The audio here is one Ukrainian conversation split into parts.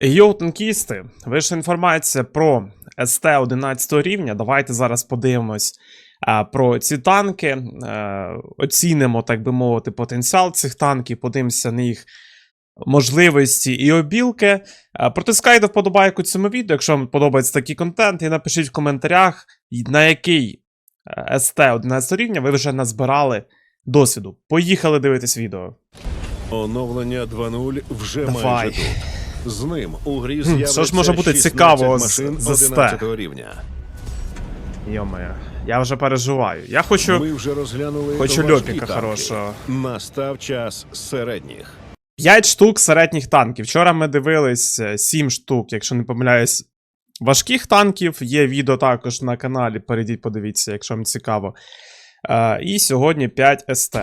Йоу, танкісти, вийшла інформація про СТ 11 рівня. Давайте зараз подивимось а, про ці танки, е, оцінимо, так би мовити, потенціал цих танків, подивимося на їх можливості і обілки. Е, Протискайте вподобайку цьому відео, якщо вам подобається такий контент, і напишіть в коментарях, на який е, СТ 11 рівня ви вже назбирали досвіду. Поїхали дивитись відео. Оновлення 2.0 вже Давай. майже тут. З ним у грі з'явиться що ж може бути 16 цікавого з- машин з 11 рівня. Йо-моє, я вже переживаю. Я хочу. Ми вже розглянули Хочу льопіка хорошого. Настав час середніх. 5 штук середніх танків. Вчора ми дивились 7 штук, якщо не помиляюсь, важких танків. Є відео також на каналі. Перейдіть, подивіться, якщо вам цікаво. Е, і сьогодні 5 СТ.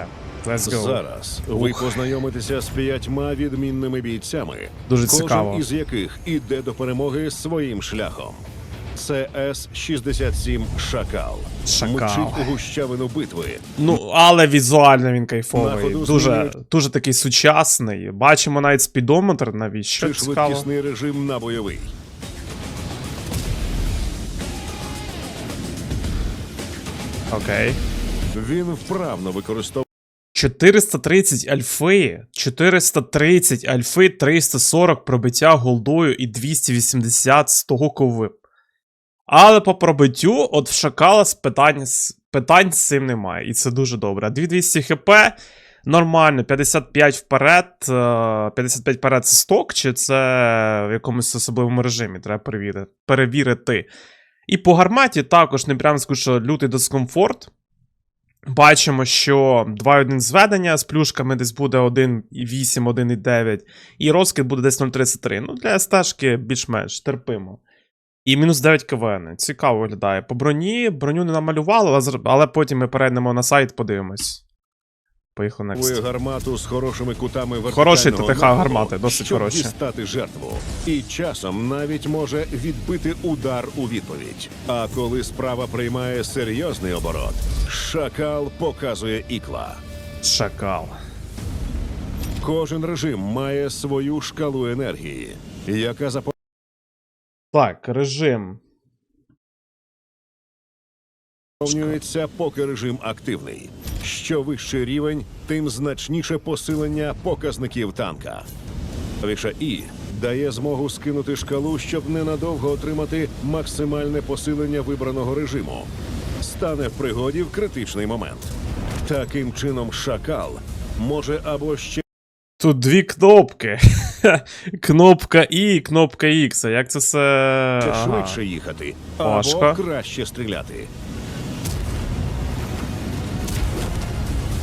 Let's go. Зараз ви Ух. познайомитеся з п'ятьма відмінними бійцями, Дуже кожен цікаво. із яких іде до перемоги своїм шляхом. Це С-67 Шакал. Шакал. Мчить у гущавину битви. Ну, але візуально він На кайфовий. ходу Дуже, змінюють. дуже такий сучасний. Бачимо навіть спідометр навіщо. Чи Цікаво. швидкісний режим на бойовий. Окей. Він вправно використовує 430 альфи, 430 альфи, 340 пробиття голдою і 280 стоковим. Але по пробиттю, от в шакала з питань, з- питань з цим немає. І це дуже добре. 2200 хп. Нормально, 55 вперед. е, 55 вперед це сток, чи це в якомусь особливому режимі, треба перевірити. перевірити. І по гарматі також не прям скажу, що лютий дискомфорт. Бачимо, що 2.1 зведення з плюшками десь буде 1.8, 1.9, і розкид буде десь 0.33. Ну, для стежки більш-менш терпимо. І мінус 9 КВН. Цікаво виглядає. По броні, броню не намалювали, але потім ми перейдемо на сайт, подивимось. Поїхали next. гармату з хорошими кутами Хороші ТТХ гармати, досить щоб хороші. дістати жертву. І часом навіть може відбити удар у відповідь. А коли справа приймає серйозний оборот, шакал показує ікла. Шакал. Кожен режим має свою шкалу енергії, яка Так, режим. Заповнюється, поки режим активний. Що вищий рівень, тим значніше посилення показників танка. Клавіша І дає змогу скинути шкалу, щоб ненадовго отримати максимальне посилення вибраного режиму. Стане в пригоді в критичний момент. Таким чином, шакал може або ще Тут дві кнопки. кнопка І і кнопка X. Як це все. Ага. швидше їхати, або Важко. краще стріляти.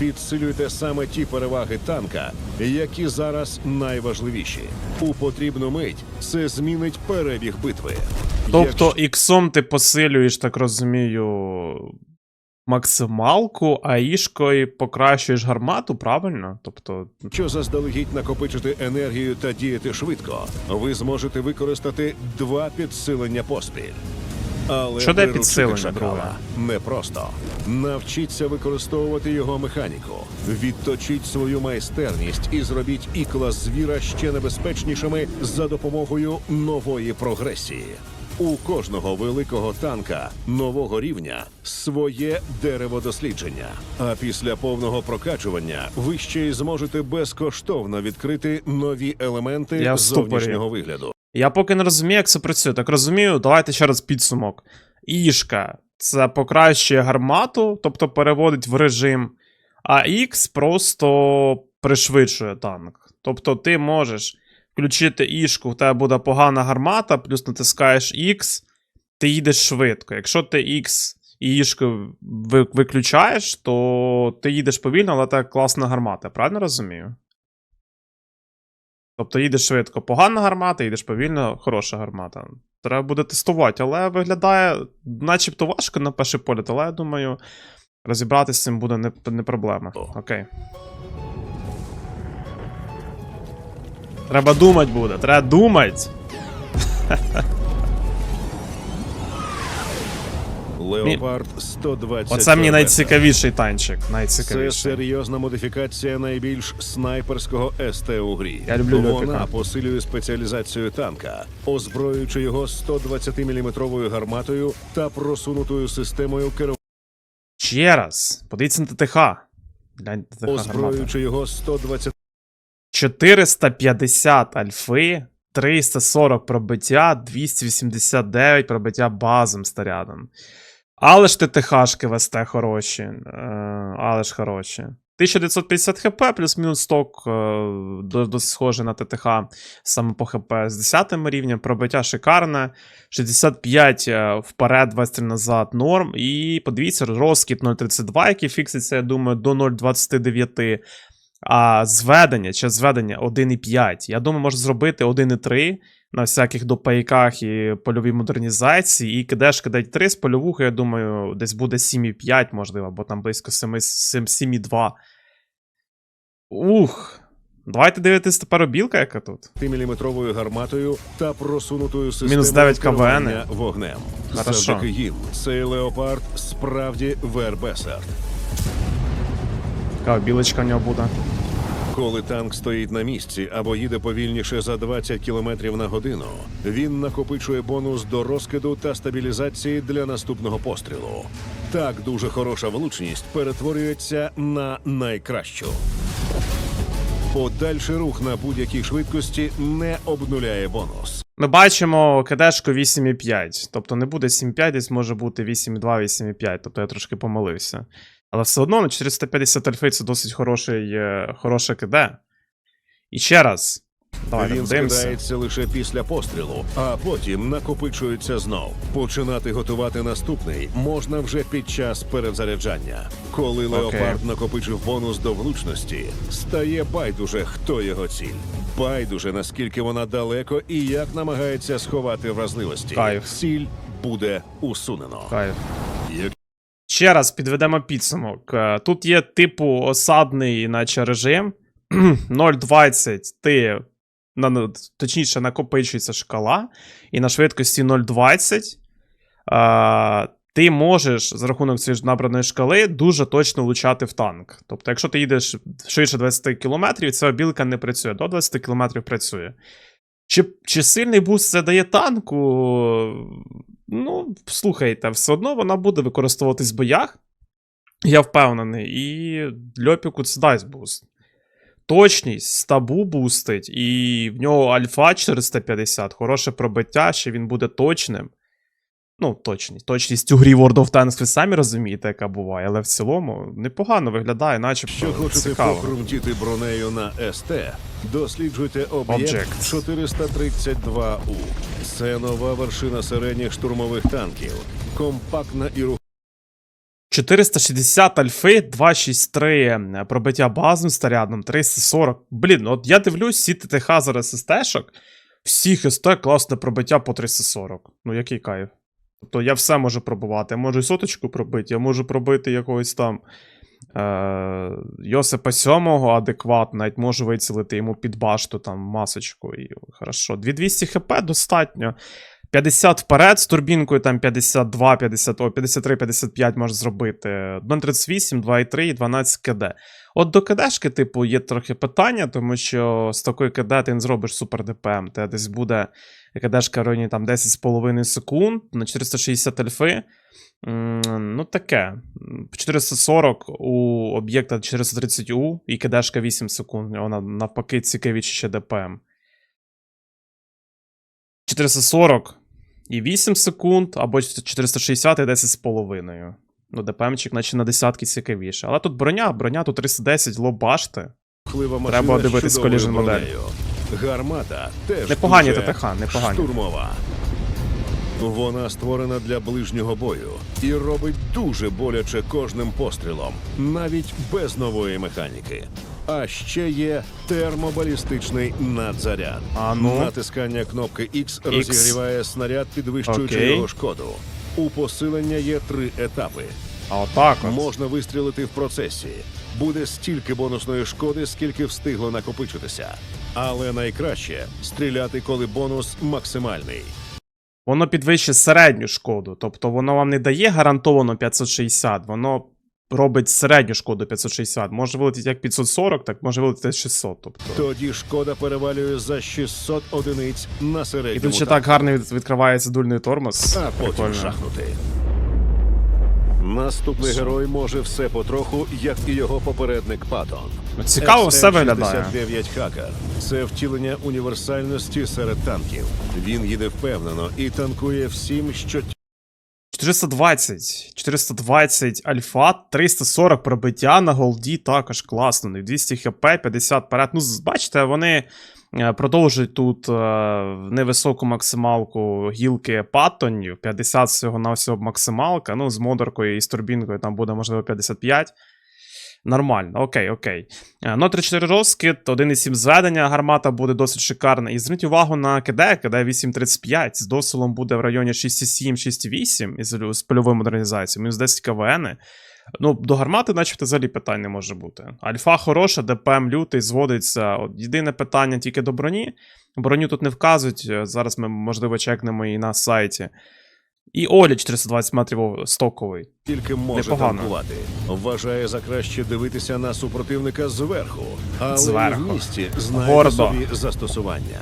Підсилюйте саме ті переваги танка, які зараз найважливіші. У потрібну мить це змінить перебіг битви. Тобто, іксом ти посилюєш, так розумію, максималку, а ішкою покращуєш гармату, правильно? Тобто. Якщо заздалегідь накопичити енергію та діяти швидко, ви зможете використати два підсилення поспіль. Але Що дає підсилення, друге? непросто. Навчіться використовувати його механіку, відточіть свою майстерність і зробіть ікла звіра ще небезпечнішими за допомогою нової прогресії. У кожного великого танка нового рівня своє дерево дослідження. А після повного прокачування ви ще й зможете безкоштовно відкрити нові елементи Я зовнішнього вигляду. Я поки не розумію, як це працює. Так розумію, давайте ще раз підсумок. Ішка це покращує гармату, тобто переводить в режим, а X просто пришвидшує танк. Тобто ти можеш включити ішку, в тебе буде погана гармата, плюс натискаєш X, ти їдеш швидко. Якщо ти X і ішку виключаєш, то ти їдеш повільно, але це класна гармата, правильно розумію? Тобто їдеш швидко, погана гармата, їдеш повільно, хороша гармата. Треба буде тестувати, але виглядає начебто важко на перший погляд, але я думаю, розібратися з цим буде не, не проблема. Окей. Треба думати буде, треба думати. Леопард 120. Оце мені найцікавіший танчик. Це серйозна модифікація найбільш снайперського СТ у грі. Я люблю Вона посилює спеціалізацію танка, озброюючи його 120-мм гарматою та просунутою системою керування. Ще раз. Подивіться на ТТХ. ТТХ. Озброюючи його 120 450 альфи, 340 пробиття, 289 пробиття базом снарядом. Але ж ТТХшки в СТ хороші. Е, але ж хороші. 1950 хп плюс-мінус сток е, досить схоже на ТТХ саме по ХП з 10 рівнем. Пробиття шикарне. 65 е, вперед, 23 назад норм. І подивіться, розкіт 0.32, який фікситься, я думаю, до 0.29. А зведення чи зведення 1.5. Я думаю, можна зробити 1.3 на всяких допайках і польовій модернізації, і кидеш кидать 3 з польовухи, я думаю, десь буде 7.5, можливо, або там близько 7, 7, 7.2. Ух. Давайте дивитись тепер обілка, яка тут. мм гарматою та просунутою системою Мінус 9 КВН. вогнем. Хорошо. Завдяки їм цей леопард справді вербесерд. Така білочка в нього буде. Коли танк стоїть на місці або їде повільніше за 20 км на годину, він накопичує бонус до розкиду та стабілізації для наступного пострілу. Так дуже хороша влучність перетворюється на найкращу. Подальший рух на будь-якій швидкості не обнуляє бонус. Ми бачимо кадешку 8,5. Тобто не буде 7,5, десь може бути 8,2, 8,5. Тобто я трошки помилився. Але все одно на 450 альфи це досить хороший, хороше КД. І ще раз. Давайте він скидається лише після пострілу, а потім накопичується знов. Починати готувати наступний можна вже під час перезаряджання. Коли леопард накопичив бонус до влучності, стає байдуже, хто його ціль. Байдуже, наскільки вона далеко і як намагається сховати вразливості. Кайф. Ціль буде усунено. Кайф. Ще раз підведемо підсумок. Е, Тут є типу осадний, наче режим. 0,20 ти на, точніше накопичується шкала, і на швидкості 0,20 е, ти можеш за рахунок цієї набраної шкали дуже точно влучати в танк. Тобто, якщо ти їдеш швидше 20 км, ця обілка не працює, до 20 км працює. Чи, чи сильний буст це дає танку? Ну, слухайте, все одно вона буде використовуватись в боях. Я впевнений. І Льопіку це дасть буст. Точність стабу бустить, і в нього альфа 450, хороше пробиття, ще він буде точним. Ну, точність. Точність у грі World of Tanks, ви самі розумієте, яка буває, але в цілому непогано виглядає, начебто Що хочете похрумтіти бронею на СТ? Досліджуйте об'єкт 432У. Це нова вершина середніх штурмових танків. Компактна і рухома. 460 альфи, 263 пробиття базовим снарядом, 340. Блін, от я дивлюсь, всі ТТХ зараз СТ-шок, всіх СТ класне пробиття по 340. Ну, який кайф. Тобто я все можу пробувати. Я можу і соточку пробити, я можу пробити якогось там е- Йосипа Сьомого адекватно, навіть можу вицілити йому під башту там масочку. І хорошо. 2200 хп достатньо. 50 вперед з турбінкою, там 52, 50, о, 53, 55 можеш зробити. 1.38, 2.3 і 12 КД. От до КДшки, типу, є трохи питання, тому що з такої КД ти не зробиш супер ДПМ. Те десь буде КДшка в районі там 10,5 секунд на 460 альфи. Ну, таке. 440 у об'єкта 430У і КДшка 8 секунд. Вона навпаки цікавіше ще ДПМ. 440 і 8 секунд, або 460 і 10 з половиною. Ну, ДПМчик, наче на десятки цікавіше. Але тут броня, броня тут 310, лоб башти. Треба дивитись collision модель. Гармата теж Непогані ТТХ, непогані. штурмова. Вона створена для ближнього бою і робить дуже боляче кожним пострілом, навіть без нової механіки. А ще є термобалістичний надзаряд. А ну. Натискання кнопки X розігріває снаряд, підвищуючи Окей. його шкоду. У посилення є три етапи. А отак от. Можна вистрілити в процесі. Буде стільки бонусної шкоди, скільки встигло накопичитися. Але найкраще стріляти, коли бонус максимальний. воно підвищує середню шкоду. Тобто воно вам не дає гарантовано 560, воно робить середню шкоду 560. Може вилетіти як 540, так може вилетіти 600. Тобто. Тоді шкода перевалює за 600 одиниць на середньому. І тут ще так гарно від- відкривається дульний тормоз. а потім Прикольно. шахнути. Наступний герой може все потроху, як і його попередник Патон. Ну, Цікаво все виглядає. 69 хакер. Це втілення універсальності серед танків. Він їде впевнено і танкує всім, що 420, 420 альфа, 340 пробиття на голді, також класно. Ну, 200 хп, 50 перед. Ну, бачите, вони е, продовжують тут е, невисоку максималку гілки паттонів, 50 всього на всього максималка. Ну, з модеркою і з турбінкою там буде, можливо, 55. Нормально, окей, окей. Е, Ну, 3-4 розкид, 1,7 зведення, гармата буде досить шикарна. І зверніть увагу на КД, КД 8.35, з досилом буде в районі 6,7, 6,8 із з польовою модернізацією, мінус 10 КВН. Ну, до гармати, начебто, взагалі питань не може бути. Альфа хороша, ДПМ лютий, зводиться. От єдине питання тільки до броні. Броню тут не вказують. е, Зараз ми, можливо, чекнемо і на сайті. І Олі 420 метрів стоковий. тільки може Непогано. танкувати. Вважає за краще дивитися на супротивника зверху, але Зверху. в місті знає Гордо. собі застосування.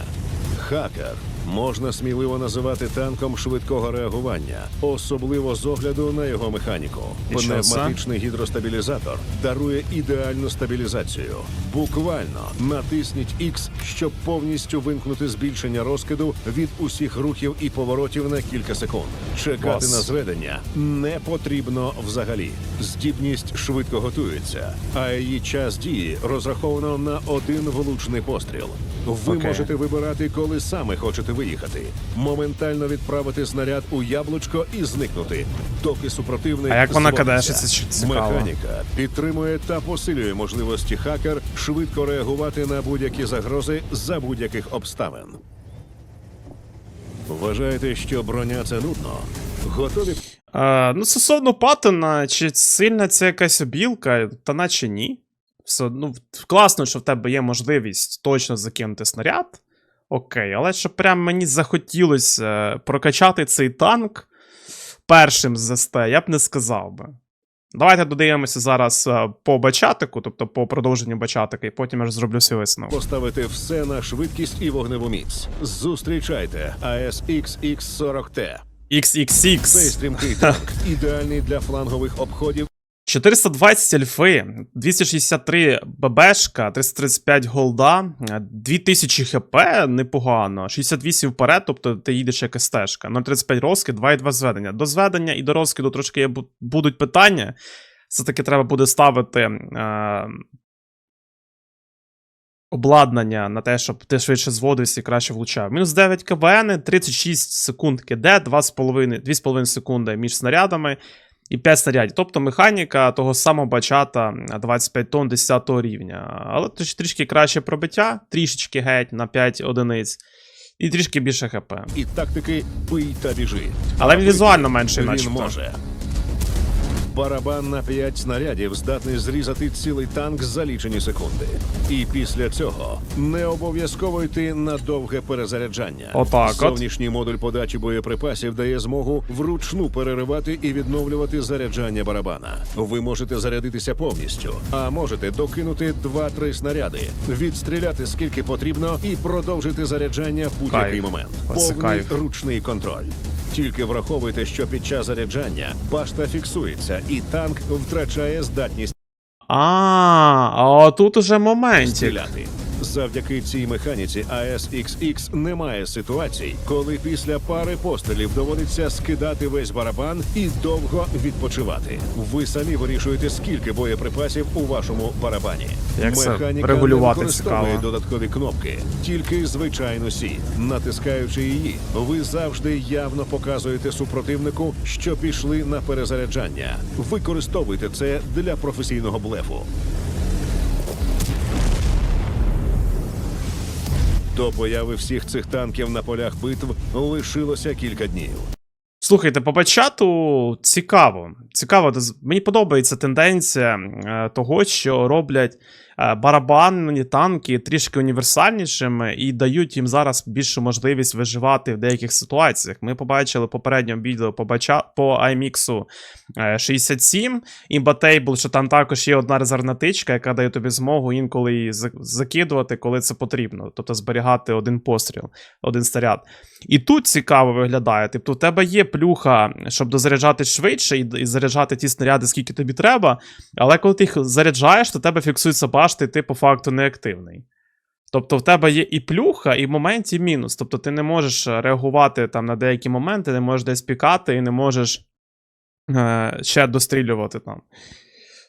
Хакер можна сміливо називати танком швидкого реагування, особливо з огляду на його механіку. Пневматичний гідростабілізатор дарує ідеальну стабілізацію. Буквально натисніть X, щоб повністю вимкнути збільшення розкиду від усіх рухів і поворотів на кілька секунд. Чекати Клас. на зведення не потрібно взагалі. Здібність швидко готується, а її час дії розраховано на один влучний постріл. Ви Окей. можете вибирати, коли саме хочете виїхати. Моментально відправити снаряд у яблучко і зникнути, доки супротивник А як вона зводиться. кадешиться, що цікаво? Механіка підтримує та посилює можливості хакер швидко реагувати на будь-які загрози за будь-яких обставин. Вважаєте, що броня це нудно? Готові Е, ну, стосовно Паттона, чи сильна це якась обілка, та наче ні. Все, ну, класно, що в тебе є можливість точно закинути снаряд. Окей, але щоб прям мені захотілося е, прокачати цей танк першим з СТ, я б не сказав би. Давайте додаємося зараз е, по бачатику, тобто по продовженню бачатика, і потім я ж зроблю свій висновок. поставити все на швидкість і вогневу міць. Зустрічайте ASX X40T. Цей стрімкий танк ідеальний для флангових обходів 420 альфи, 263 ББшка, 335 голда, е, 2000 хп, непогано, 68 вперед, тобто ти їдеш як СТшка, 0,35 розкид, 2,2 зведення. До зведення і до розкиду трошки будуть питання. Все-таки треба буде ставити е, обладнання на те, щоб ти швидше зводився і краще влучав. Мінус 9 КВН, 36 секунд КД, 2,5 2,5 секунди між снарядами і 5 снарядів. Тобто механіка того самого бачата 25 тонн 10 рівня. Але тріш- трішки краще пробиття, трішечки геть на 5 одиниць. І трішки більше ХП. і тактики бий та біжи». Але він візуально менший, він начебто. може. Барабан на 5 снарядів здатний зрізати цілий танк за лічені секунди. І після цього не обов'язково йти на довге перезаряджання. Отак от. Зовнішній модуль подачі боєприпасів дає змогу вручну переривати і відновлювати заряджання барабана. Ви можете зарядитися повністю, а можете докинути 2-3 снаряди, відстріляти скільки потрібно і продовжити заряджання в будь-який момент. Повний ручний контроль. Тільки враховуйте, що під час заряджання башта фіксується, і танк втрачає здатність А, а тут уже моментик. стріляти. Завдяки цій механіці ASXX немає ситуацій, коли після пари пострілів доводиться скидати весь барабан і довго відпочивати. Ви самі вирішуєте, скільки боєприпасів у вашому барабані. Як це Механіка регулювати не використовує цікаво. додаткові кнопки, тільки звичайну сі. Натискаючи її, ви завжди явно показуєте супротивнику, що пішли на перезаряджання. Використовуйте це для професійного блефу. До появи всіх цих танків на полях битв лишилося кілька днів. Слухайте, по бачату цікаво. Цікаво, мені подобається тенденція е, того, що роблять барабанні танки трішки універсальнішими і дають їм зараз більшу можливість виживати в деяких ситуаціях. Ми побачили попередньому відео по, бача... по IMX е, 67 Imbatable, що там також є одна резервна тичка, яка дає тобі змогу інколи її закидувати, коли це потрібно. Тобто зберігати один постріл, один снаряд. І тут цікаво виглядає. Тобто, у тебе є плюха, щоб дозаряджати швидше і, і заряджати ті снаряди, скільки тобі треба. Але коли ти їх заряджаєш, то тебе фіксується башта, і ти по факту неактивний. Тобто в тебе є і плюха, і в моменті мінус. Тобто ти не можеш реагувати там на деякі моменти, не можеш десь пікати і не можеш е, ще дострілювати там.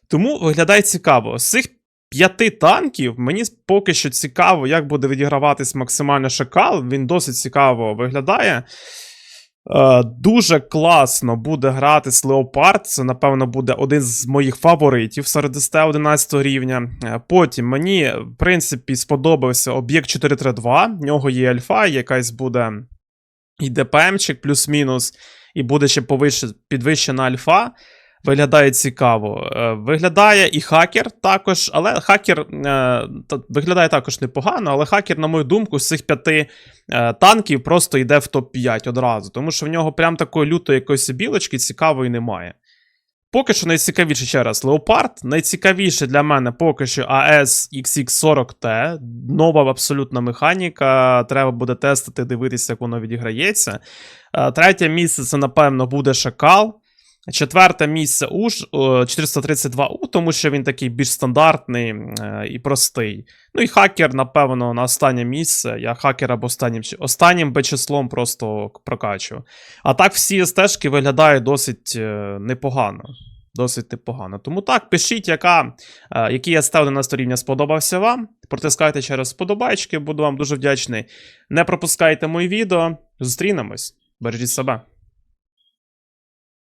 Тому виглядає цікаво. З цих п'яти танків мені поки що цікаво, як буде відіграватись максимально шакал. Він досить цікаво виглядає. Е, дуже класно буде грати з Леопард. Це, напевно, буде один з моїх фаворитів серед СТ 11 рівня. Е, Потім мені, в принципі, сподобався об'єкт 432. В нього є альфа, якась буде і ДПМчик плюс-мінус, і буде ще підвищена альфа. Виглядає цікаво. Е, Виглядає і хакер також, але хакер е, виглядає також непогано, але хакер, на мою думку, з цих п'яти е, танків просто йде в топ-5 одразу, тому що в нього прям такої лютої якоїсь білочки цікавої немає. Поки що найцікавіше ще раз Леопард. Найцікавіше для мене поки що AS XX40T. Нова абсолютна механіка. Треба буде тестити, дивитися, як воно відіграється. Третє місце це, напевно, буде Шакал. Четверте місце УЖ 432У, тому що він такий більш стандартний е, і простий. Ну і хакер, напевно, на останнє місце. Я хакер або останнім, останнім би числом просто прокачу. А так всі стежки виглядають досить е, непогано. Досить непогано. Тому так, пишіть, яка, е, який я ставлю на рівня сподобався вам. Протискайте через сподобайки, буду вам дуже вдячний. Не пропускайте мої відео. Зустрінемось. Бережіть себе.